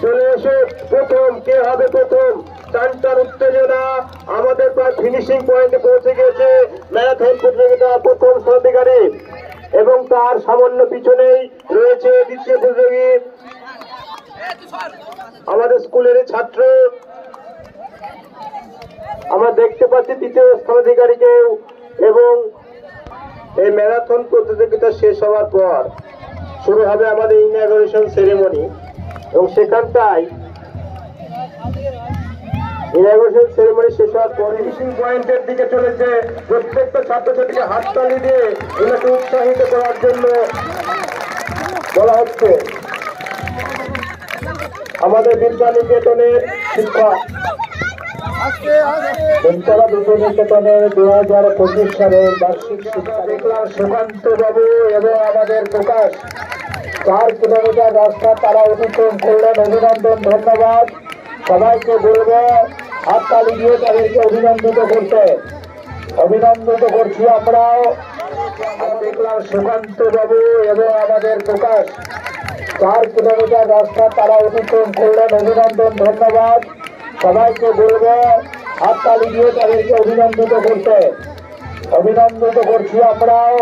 চলে এসে, প্রথম, কে হবে প্রথম? চারটার উত্তেজনা আমাদের প্রায় ফিনিশিং পয়েন্টে পৌঁছে গেছে ম্যারাথন প্রতিযোগিতা প্রথম স্বাধিকারী এবং তার সামান্য পিছনেই রয়েছে দ্বিতীয় প্রতিযোগী। আমাদের স্কুলের ছাত্র, আমরা দেখতে পাচ্ছি তৃতীয় এই ম্যারাথন প্রতিযোগিতা শেষ হওয়ার পর শুরু হবে আমাদের ইনাগরেশন সেরেমনি এবং সেখানটায় ইনাগরেশন সেরেমনি শেষ হওয়ার পর ফিনিশিং পয়েন্টের দিকে চলেছে। প্রত্যেকটা ছাত্রছাত্রীকে হাততালি দিয়ে ওনাকে উৎসাহিত করার জন্য বলা হচ্ছে। আমাদের বিদ্যানিকেতনের শিক্ষা বেলতলা বিদ্যানিকেতনের দু হাজার পঁচিশ সালের বার্ষিক শিক্ষা সুকান্ত বাবু এবং আমাদের প্রকাশ। চার কিলোমিটার রাস্তা তারা অতিক্রম করলেন। অভিনন্দন, ধন্যবাদ। সবাইকে বলব হাততালি দিয়ে তাদেরকে অভিনন্দিত করতে। অভিনন্দিত করছি আমরাও। আমরা দেখলাম সুকান্ত বাবু এবং আমাদের প্রকাশ। চার কিলোমিটার রাস্তা তারা অতিক্রম করলেন। অভিনন্দন, ধন্যবাদ। সবাইকে বলব হাততালি দিয়ে তাদেরকে অভিনন্দিত করতে। অভিনন্দিত করছি আমরাও।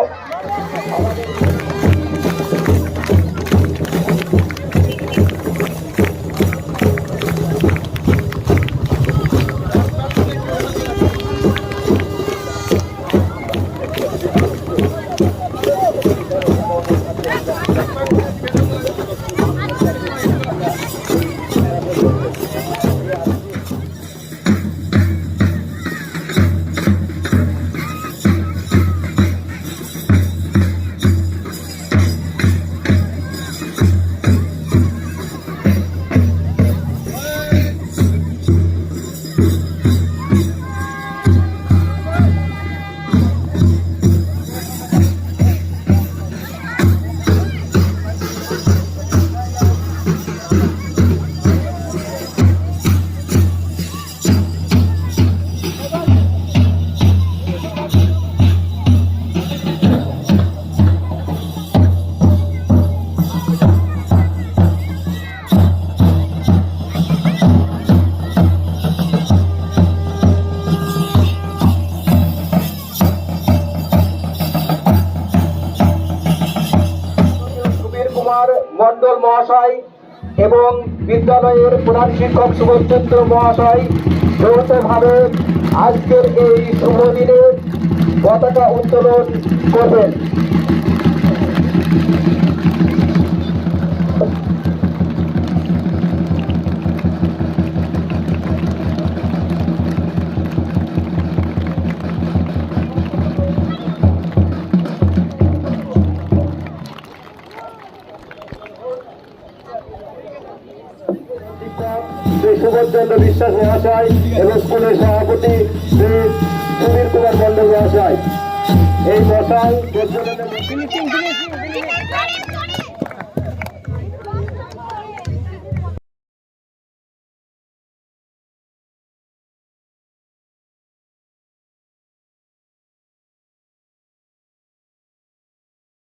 মন্ডল মহাশয় এবং বিদ্যালয়ের প্রধান শিক্ষক সুভাষচন্দ্র মহাশয় যৌথভাবে আজকের এই শুভ দিনে পতাকা উত্তোলন করবেন। শ্রী সুভাষচন্দ্র বিশ্বাস মহাশয় এবং স্কুলের সভাপতি শ্রী সুবীর কুমার মন্ডল মহাশয়। এই ফিনিশিং